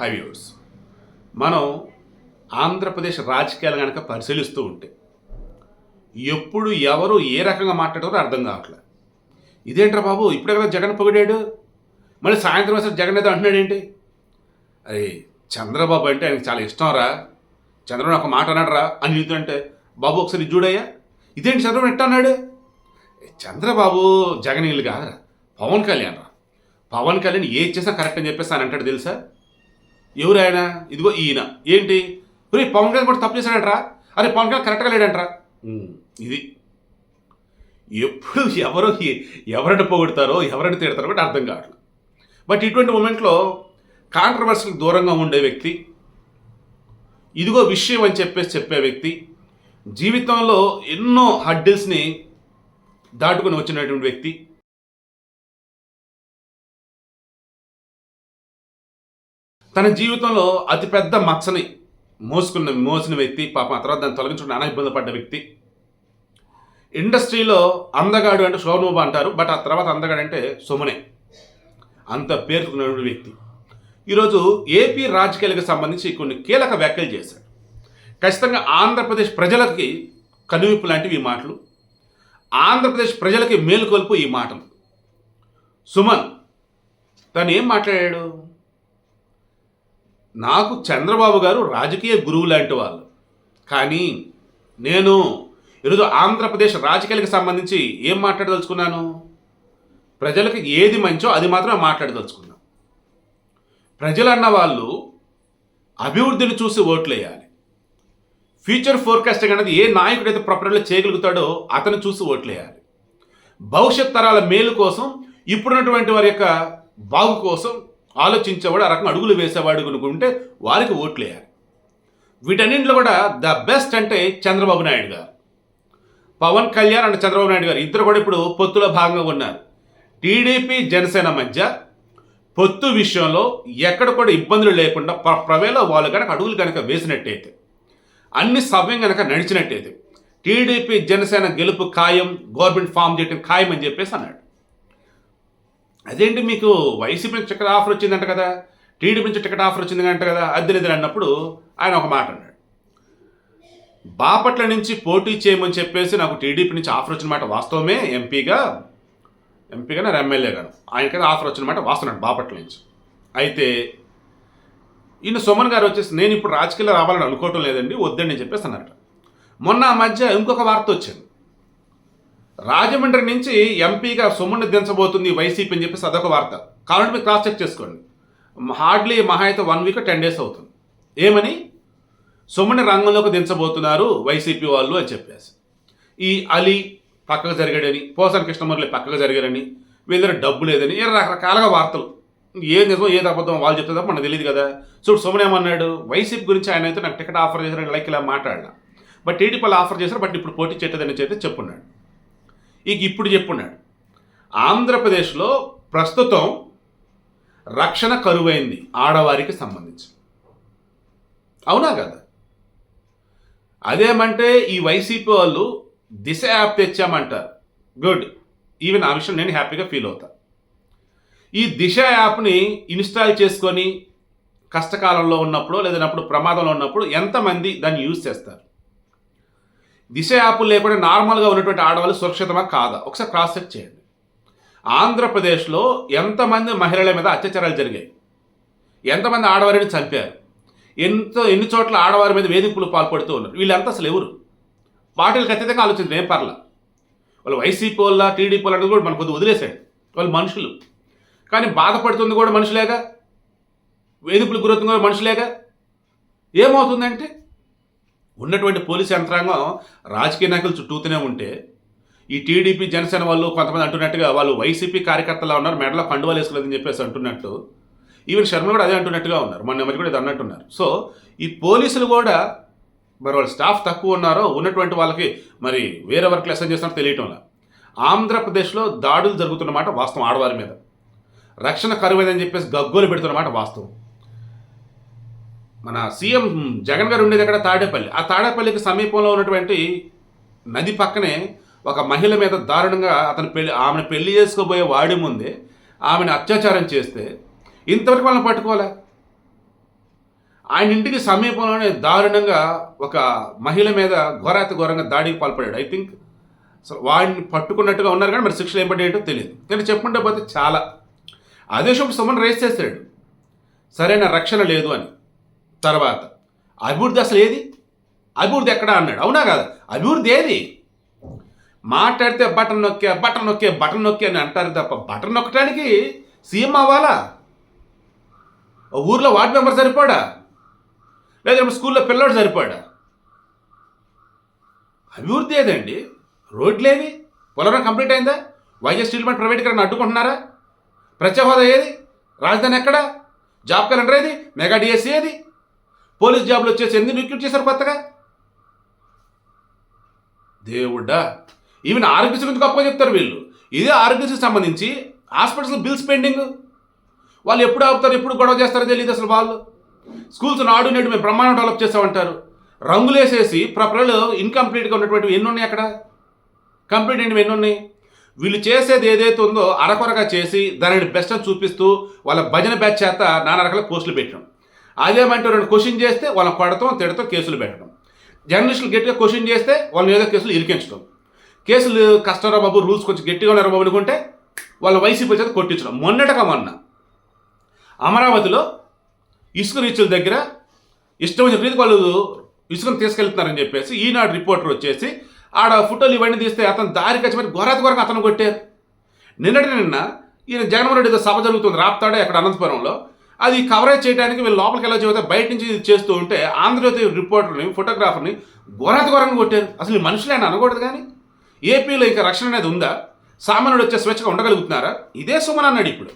High viewers మనం ఆంధ్రప్రదేశ్ రాజకీయాలు కనుక పరిశీలిస్తూ ఉంటే ఎప్పుడు ఎవరు ఏ రకంగా మాట్లాడారో అర్థం కావట్లేదు ఇదేంట్రా బాబు? ఇప్పుడే కదా జగన్ పొగిడాడు. మళ్ళీ సాయంత్రం అసలు జగన్ ఏదో అంటున్నాడు ఏంటి? అరే చంద్రబాబు అంటే ఆయనకి చాలా ఇష్టం రా. చంద్రబాబు ఒక మాట అన్నాడు రా అని అంటే బాబు ఒకసారి చూడయ్యా. ఇదేంటి చంద్రబాబు ఎట్ట అన్నాడు? చంద్రబాబు జగన్ ఇల్లు కాదురా. పవన్ కళ్యాణ్ రా. పవన్ కళ్యాణ్ ఏది చేసినా కరెక్ట్ అని చెప్పేసి అని అంటాడు తెలుసా? ఎవరు ఆయన ఇదిగో ఈయన. ఏంటి? ఒరేయ్ పవన్ కళ్యాణ్ కూడా తప్పు చేశాడంట్రా? అరే పవన్ కళ్యాణ్ కరెక్ట్గా లేడంట్రా? ఇది ఎప్పుడు ఎవరు ఎవరిని పొగుడతారో ఎవరిని తిడతారో కూడా అర్థం కావట్లేదు. బట్ ఇటువంటి మూమెంట్లో కాంట్రవర్సీకి దూరంగా ఉండే వ్యక్తి ఇదిగో విషయం అని చెప్పేసి చెప్పే వ్యక్తి జీవితంలో ఎన్నో హడ్డిల్స్ని దాటుకుని వచ్చినటువంటి వ్యక్తి తన జీవితంలో అతిపెద్ద మచ్చని మోసుకున్న మోసిన వ్యక్తి పాపం ఆ తర్వాత దాన్ని తొలగించుకుని నానా ఇబ్బంది పడ్డ వ్యక్తి. ఇండస్ట్రీలో అందగాడు అంటే శోభనబాబు అంటారు బట్ ఆ తర్వాత అందగాడు అంటే సుమనే అంత పేర్కొన్న వ్యక్తి. ఈరోజు ఏపీ రాజకీయాలకు సంబంధించి కొన్ని కీలక వ్యాఖ్యలు చేశాడు. ఖచ్చితంగా ఆంధ్రప్రదేశ్ ప్రజలకి కనువిప్పు లాంటివి ఈ మాటలు. ఆంధ్రప్రదేశ్ ప్రజలకి మేలుకొల్పు ఈ మాటలు. సుమన్ తను ఏం మాట్లాడాడు? నాకు చంద్రబాబు గారు రాజకీయ గురువు లాంటి వాళ్ళు. కానీ నేను ఈరోజు ఆంధ్రప్రదేశ్ రాజకీయాలకు సంబంధించి ఏం మాట్లాడదలుచుకున్నాను? ప్రజలకు ఏది మంచో అది మాత్రం మాట్లాడదలుచుకున్నాను. ప్రజలు అన్న వాళ్ళు అభివృద్ధిని చూసి ఓట్లేయాలి. ఫ్యూచర్ ఫోర్కాస్టింగ్ అనేది ఏ నాయకుడైతే ప్రపంచంలో చేయగలుగుతాడో అతను చూసి ఓట్లేయాలి. భవిష్యత్ తరాల మేలు కోసం ఇప్పుడున్నటువంటి వారి యొక్క బాగు కోసం ఆలోచించేవాడు ఆ రకంగా అడుగులు వేసేవాడు అనుకుంటే వారికి ఓట్లేయాలి. వీటన్నింటిలో కూడా ద బెస్ట్ అంటే చంద్రబాబు నాయుడు గారు. పవన్ కళ్యాణ్ అండ్ చంద్రబాబు నాయుడు గారు ఇద్దరు కూడా ఇప్పుడు పొత్తులో భాగంగా ఉన్నారు. టీడీపీ జనసేన మధ్య పొత్తు విషయంలో ఎక్కడ కూడా ఇబ్బందులు లేకుండా ప్ర- ప్రవేలో వాళ్ళు కనుక అడుగులు కనుక వేసినట్టయితే అన్ని సవ్యం కనుక నడిచినట్టయితే టీడీపీ జనసేన గెలుపు ఖాయం గవర్నమెంట్ ఫామ్ చేయడం ఖాయం అని చెప్పేసి అన్నాడు. అదేంటి మీకు వైసీపీ నుంచి టికెట్ ఆఫర్ వచ్చిందంట కదా? టీడీపీ నుంచి టికెట్ ఆఫర్ వచ్చింది అంట కదా? అద్దెనిద్దరు అన్నప్పుడు ఆయన ఒక మాట అన్నాడు. బాపట్ల నుంచి పోటీ చేయమని చెప్పేసి నాకు టీడీపీ నుంచి ఆఫర్ వచ్చిన మాట వాస్తవమే ఎంపీగా ఎంపీగా నా ఆయన ఆయనకైతే ఆఫర్ వచ్చిన మాట వాస్తున్నాడు బాపట్ల నుంచి. అయితే ఈయన సుమన్ గారు వచ్చేసి నేను ఇప్పుడు రాజకీయాల్లో రావాలని అనుకోవటం లేదండి వద్దండి అని చెప్పేసి అన్నారట. మొన్న ఆ మధ్య ఇంకొక వార్త వచ్చింది. రాజమండ్రి నుంచి ఎంపీగా సుమన్ దించబోతుంది వైసీపీ అని చెప్పేసి అదొక వార్త. కావాలంటే మీరు క్రాస్ చెక్ చేసుకోండి. హార్డ్లీ మహా అయితే వన్ వీక్ టెన్ డేస్ అవుతుంది. ఏమని? సుమని రంగంలోకి దించబోతున్నారు వైసీపీ వాళ్ళు అని చెప్పేసి. ఈ అలీ పక్కకు జరిగాడని పోసాని కృష్ణమూర్తి పక్కకు జరిగారని వీళ్ళ డబ్బు లేదని రకరకాలుగా వార్తలు. ఏది నిజమో ఏది అబద్ధం వాళ్ళు చెప్తే తప్ప మనకు తెలియదు కదా. చూడు సుమన్ ఏమన్నాడు? వైసీపీ గురించి ఆయన అయితే నాకు టికెట్ ఆఫర్ చేశారని లైక్ ఇలా మాట్లాడినా. బట్ టీడీపీ ఆఫర్ చేశారు బట్ ఇప్పుడు పోటీ చేయటదని అయితే చెప్పున్నాడు. ఇక ఇప్పుడు చెప్పున్నాడు. ఆంధ్రప్రదేశ్లో ప్రస్తుతం రక్షణ కరువైంది ఆడవారికి సంబంధించి. అవునా కదా? అదేమంటే ఈ వైసీపీ వాళ్ళు దిశ యాప్ తెచ్చామంటారు. గుడ్. ఈవెన్ ఆ విషయం నేను హ్యాపీగా ఫీల్ అవుతా. ఈ దిశ యాప్ని ఇన్స్టాల్ చేసుకొని కష్టకాలంలో ఉన్నప్పుడు లేదన్నప్పుడు ప్రమాదంలో ఉన్నప్పుడు ఎంతమంది దాన్ని యూజ్ చేస్తారు? దిశ యాప్లు లేకుండా నార్మల్గా ఉన్నటువంటి ఆడవాళ్ళు సురక్షితమా కాదా? ఒకసారి క్రాస్ చెక్ చేయండి. ఆంధ్రప్రదేశ్లో ఎంతమంది మహిళల మీద అత్యాచారాలు జరిగాయి? ఎంతమంది ఆడవారిని చంపారు? ఎంతో ఎన్ని చోట్ల ఆడవారి మీద వేధింపులు పాల్పడుతూ ఉన్నారు? వీళ్ళంతా అసలు ఎవరు? వాటిని ఖచ్చితంగా ఆలోచించండి ఏం పర్ల. వాళ్ళు వైసీపీ వాళ్ళ టీడీపీ వాళ్ళు కూడా మనకు కొద్దిగా వదిలేశాడు వాళ్ళు మనుషులు. కానీ బాధపడుతుంది కూడా మనుషులేగా? వేధింపులకు గురవుతుంది కూడా మనుషులేగా? ఏమవుతుందంటే ఉన్నటువంటి పోలీస్ యంత్రాంగం రాజకీయ నాయకులు చుట్టూతూనే ఉంటే ఈ టీడీపీ జనసేన వాళ్ళు కొంతమంది అంటున్నట్టుగా వాళ్ళు వైసీపీ కార్యకర్తలా ఉన్నారు మెడలో కండువాలు వేసుకోలేదని చెప్పేసి అంటున్నట్టు. ఈవెన్ శర్మ కూడా అదే అంటున్నట్టుగా ఉన్నారు మొన్న మధ్య కూడా ఇది అన్నట్టున్నారు. సో ఈ పోలీసులు కూడా మరి వాళ్ళ స్టాఫ్ తక్కువ ఉన్నారో ఉన్నటువంటి వాళ్ళకి మరి వేరే వర్క్ లెసన్ చేస్తున్నట్టు తెలియటంలా ఆంధ్రప్రదేశ్లో దాడులు జరుగుతున్నమాట వాస్తవం ఆడవారి మీద. రక్షణ కరువైందని చెప్పేసి గగ్గోలు పెడుతున్నమాట వాస్తవం. మన సీఎం జగన్ గారు ఉండేది అక్కడ తాడేపల్లి. ఆ తాడేపల్లికి సమీపంలో ఉన్నటువంటి నది పక్కనే ఒక మహిళ మీద దారుణంగా అతను పెళ్ళి ఆమెను పెళ్ళి చేసుకోబోయే వాడి ముందే ఆమెను అత్యాచారం చేస్తే ఇంతవరకు వాళ్ళని పట్టుకోలే ఆయన ఇంటికి సమీపంలోనే దారుణంగా ఒక మహిళ మీద ఘోరాతి ఘోరంగా దాడికి పాల్పడాడు ఐ థింక్ సో వాడిని పట్టుకున్నట్టుగా ఉన్నారు కానీ మరి శిక్షలు ఏం పడేటో తెలియదు. కానీ చెప్పుకుంటే పోతే చాలా. అదే సుమన్ రేస్ చేశాడు. సరైన రక్షణ లేదు అని. తర్వాత అభివృద్ధి అసలు ఏది? అభివృద్ధి ఎక్కడ అన్నాడు. అవునా కాదు? అభివృద్ధి ఏది? మాట్లాడితే బటన్ నొక్కే బటన్ నొక్కే బటన్ నొక్కే అని అంటారు తప్ప బటన్ నొక్కడానికి సీఎం అవ్వాలా? ఊర్లో వార్డు మెంబర్ సరిపోడా? లేదా స్కూల్లో పిల్లోడు సరిపోడా? అభివృద్ధి ఏదండి? రోడ్లేవి? పోలవరం కంప్లీట్ అయిందా? వైజాగ్ స్టీల్ ప్లాంట్ ప్రైవేటీకరణ అడ్డుకుంటున్నారా? ప్రత్యేక హోదా ఏది? రాజధాని ఎక్కడ? జాబ్ క్యాలెండర్ ఏది? మెగా డిఎస్సీ ఏది? పోలీస్ జాబ్లు వచ్చేసి ఎందుకు రిక్రూట్ చేశారు కొత్తగా? దేవుడా ఈవెన్ ఆరోగ్యశ్రీ గురించి గొప్పగా చెప్తారు వీళ్ళు. ఇదే ఆరోగ్యశ్రీ సంబంధించి హాస్పిటల్స్ బిల్స్ పెండింగ్. వాళ్ళు ఎప్పుడు ఆపుతారు ఎప్పుడు గొడవ చేస్తారో తెలియదు అసలు వాళ్ళు. స్కూల్స్ నాడు నేడు మేము బ్రహ్మాండం డెవలప్ చేస్తామంటారు. రంగులేసేసి ప్రపరలు ఇన్కంప్లీట్గా ఉన్నటువంటి ఎన్ని ఉన్నాయి అక్కడ? కంప్లీట్ అయినవి ఎన్ని ఉన్నాయి వీళ్ళు చేసేది ఏదైతే ఉందో అరకొరగా చేసి దానిని బెస్ట్ చూపిస్తూ వాళ్ళ భజన బ్యాచ్ చేత నానా రకాల పోస్టులు పెట్టడం అదేమంటే రెండు క్వశ్చన్ చేస్తే వాళ్ళని కొడతాం తిడతాం కేసులు పెట్టడం. జర్నలిస్టులు గట్టిగా క్వశ్చన్ చేస్తే వాళ్ళని ఏదో కేసులు ఇరికించడం. కేసులు కష్టరా బాబు రూల్స్ కొంచెం గట్టిగా ఉన్నారు బాబు అనుకుంటే వాళ్ళ వైసీపీ చేత కొట్టించడం. మొన్నటగా మొన్న. అమరావతిలో ఇసుక రీచుల దగ్గర ఇష్టం వచ్చిన రీతికి వాళ్ళు ఇసుకను తీసుకెళ్తున్నారని చెప్పేసి ఈనాడు రిపోర్టర్ వచ్చేసి ఆడ ఫోటోలు ఇవన్నీ తీస్తే అతను దారి వచ్చి మరి ఘోరాతి ఘోరంగా అతను కొట్టారు. నిన్నటి నిన్న ఈయన జగన్మోహన్ రెడ్డి సభ జరుగుతుంది రాప్తాడే అక్కడ అనంతపురంలో? అది కవరేజ్ చేయడానికి వీళ్ళు లోపలికి ఎలా చెబితే బయట నుంచి ఇది చేస్తూ ఉంటే ఆంధ్రజ్యోతి రిపోర్టర్ని ఫోటోగ్రాఫర్ని ఘోరాతి ఘోరంగా కొట్టారు. అసలు ఈ మనుషులే అనకూడదు కానీ? ఏపీలో ఇంకా రక్షణ అనేది ఉందా? సామాన్యుడు వచ్చే స్వేచ్ఛగా ఉండగలుగుతున్నారా? ఇదే సుమన్ అన్నాడు ఇప్పుడు.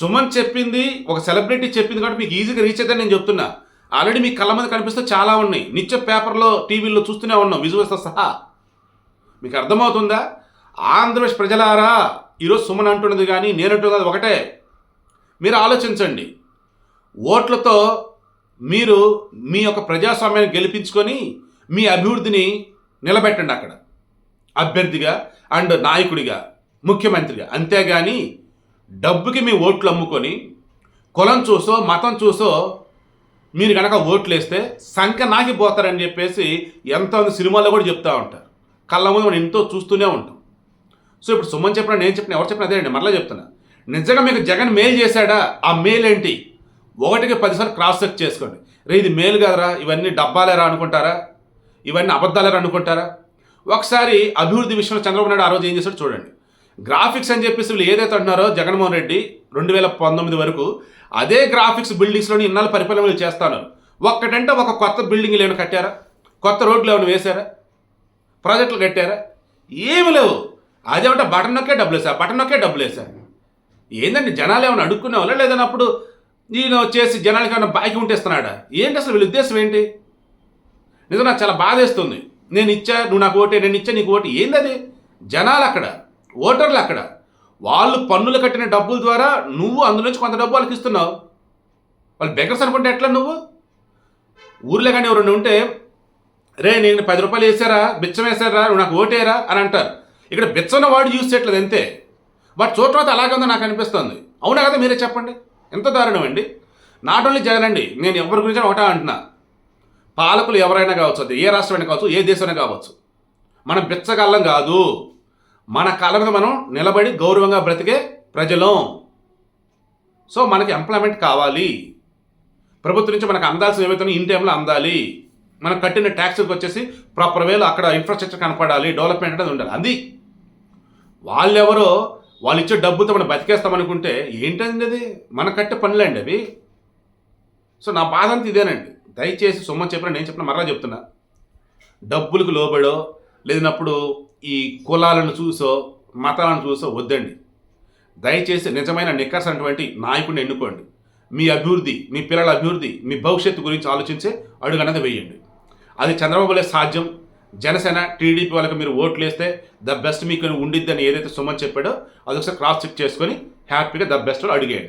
సుమన్ చెప్పింది ఒక సెలబ్రిటీ చెప్పింది కాబట్టి మీకు ఈజీగా రీచ్ అవుతుందని నేను చెప్తున్నా. ఆల్రెడీ మీకు కళ్ళ మీద కనిపిస్తే చాలా ఉన్నాయి. నిత్య పేపర్లో టీవీల్లో చూస్తూనే ఉన్నాం విజువల్స్తో సహా. మీకు అర్థమవుతుందా? ఆంధ్రప్రదేశ్ ప్రజలారా ఈరోజు సుమన్ అంటున్నది కానీ నేను అంటున్నది ఒకటే. మీరు ఆలోచించండి. ఓట్లతో మీరు మీ యొక్క ప్రజాస్వామ్యాన్ని గెలిపించుకొని మీ అభివృద్ధిని నిలబెట్టండి అక్కడ. అభ్యర్థిగా అండ్ నాయకుడిగా ముఖ్యమంత్రిగా. అంతేగాని డబ్బుకి మీ ఓట్లు అమ్ముకొని కులం చూసో మతం చూసో మీరు కనుక ఓట్లు వేస్తే సంఖ్య నాకి పోతారని చెప్పేసి ఎంతమంది సినిమాల్లో కూడా చెప్తూ ఉంటారు. కళ్ళ ముందు మనం ఎంతో చూస్తూనే ఉంటాం. సో ఇప్పుడు సుమన్ చెప్పిన నేను చెప్పిన ఎవరు చెప్పిన అదేనండి మరలా చెప్తున్నా. నిజంగా మీకు జగన్ మెయిల్ చేశాడా? ఆ మెయిల్ ఏంటి? ఒకటికి పదిసార్లు క్రాస్ చెక్ చేసుకోండి. రే ఇది మేలు కదరా. ఇవన్నీ డబ్బాలేరా అనుకుంటారా? ఇవన్నీ అబద్ధాలేరా అనుకుంటారా? ఒకసారి అభివృద్ధి విషయంలో చంద్రబాబు నాయుడు ఆ రోజు ఏం చేశాడు చూడండి. గ్రాఫిక్స్ అని చెప్పేసి వీళ్ళు ఏదైతే అంటున్నారో జగన్మోహన్ రెడ్డి రెండు వేల పంతొమ్మిది వరకు అదే గ్రాఫిక్స్ బిల్డింగ్స్లోని ఇన్నాళ్ళు పరిపాలన చేస్తాను. ఒక్కటంటే ఒక కొత్త బిల్డింగ్లు ఏమైనా కట్టారా? కొత్త రోడ్లు ఏమైనా వేశారా? ప్రాజెక్టులు కట్టారా? ఏమి లేవు. అదేమంటే బటన్ నొక్కే డబ్బులు వేసా బటన్ నొక్కే డబ్బులు వేసా ఏందండి జనాలు ఏమైనా అడుక్కునే వాళ్ళ లేదని అప్పుడు నేను చేసి జనాలకి ఏమైనా బాకీ ఉంటేస్తున్నాడా ఏంటి అసలు వీళ్ళ ఉద్దేశం ఏంటి? నిజం నాకు చాలా బాధేస్తుంది. నేను ఇచ్చా నువ్వు నాకు ఓటే నేను ఇచ్చా నీకు ఓటు. ఏంది అది జనాలు అక్కడ ఓటర్లు అక్కడ వాళ్ళు పన్నులు కట్టిన డబ్బుల ద్వారా నువ్వు అందులోంచి కొంత డబ్బు వాళ్ళకి ఇస్తున్నావు. వాళ్ళు బెగర్స్ అనుకుంటే ఎట్లా నువ్వు? ఊర్లో కానీ ఎవరైనా ఉంటే రే నేను పది రూపాయలు వేసారా? బిచ్చం వేసారా? నువ్వు నాకు ఓటేరా? అని అంటారు. ఇక్కడ బిచ్చన్న వాడు చూసేట్లేదు అంతే. వాటి చూడటం అలాగే ఉందో నాకు అనిపిస్తుంది. అవునా కదా మీరే చెప్పండి? ఎంత దారుణం అండి? నాట్ ఓన్లీ జగన్ అండి నేను ఎవరి గురించి ఒకటే అంటున్నా. పాలకులు ఎవరైనా కావచ్చు అది ఏ రాష్ట్రమైనా కావచ్చు ఏ దేశమైనా కావచ్చు. మనం బిచ్చగల్లం కాదు. మన కాళ్ళ మీద మనం నిలబడి గౌరవంగా బ్రతికే ప్రజలం. సో మనకి ఎంప్లాయ్మెంట్ కావాలి. ప్రభుత్వం నుంచి మనకు అందాల్సిన ఏమైతే ఇన్ టైంలో అందాలి. మనం కట్టిన ట్యాక్స్కి వచ్చేసి ప్రాపర్ వేలో అక్కడ ఇన్ఫ్రాస్ట్రక్చర్ కనపడాలి డెవలప్మెంట్ అనేది ఉండాలి. అది. వాళ్ళెవరో వాళ్ళు ఇచ్చే డబ్బుతో మనం బతికేస్తామనుకుంటే ఏంటండి అది? మనం కట్టే పనులండి అవి. సో నా బాధ అంతా ఇదేనండి. దయచేసి సొమ్మ చెప్పిన నేను చెప్పిన మరలా చెప్తున్నా. డబ్బులకు లోబడో లేదన్నప్పుడు ఈ కులాలను చూసో మతాలను చూసో వద్దండి. దయచేసి నిజమైన నిక్కర్స్ అటువంటి నాయకుడిని ఎన్నుకోండి. మీ అభివృద్ధి మీ పిల్లల అభివృద్ధి మీ భవిష్యత్తు గురించి ఆలోచించే అడుగు అనేది వేయండి. అది చంద్రబాబులే సాధ్యం. జనసేన టీడీపీ వాళ్ళకి మీరు ఓట్లు వేస్తే ద బెస్ట్ మీకు ఉండిద్దని ఏదైతే సుమన్ చెప్పాడో అది ఒకసారి క్రాస్ చెక్ చేసుకొని హ్యాపీగా ద బెస్ట్ అడిగేయండి.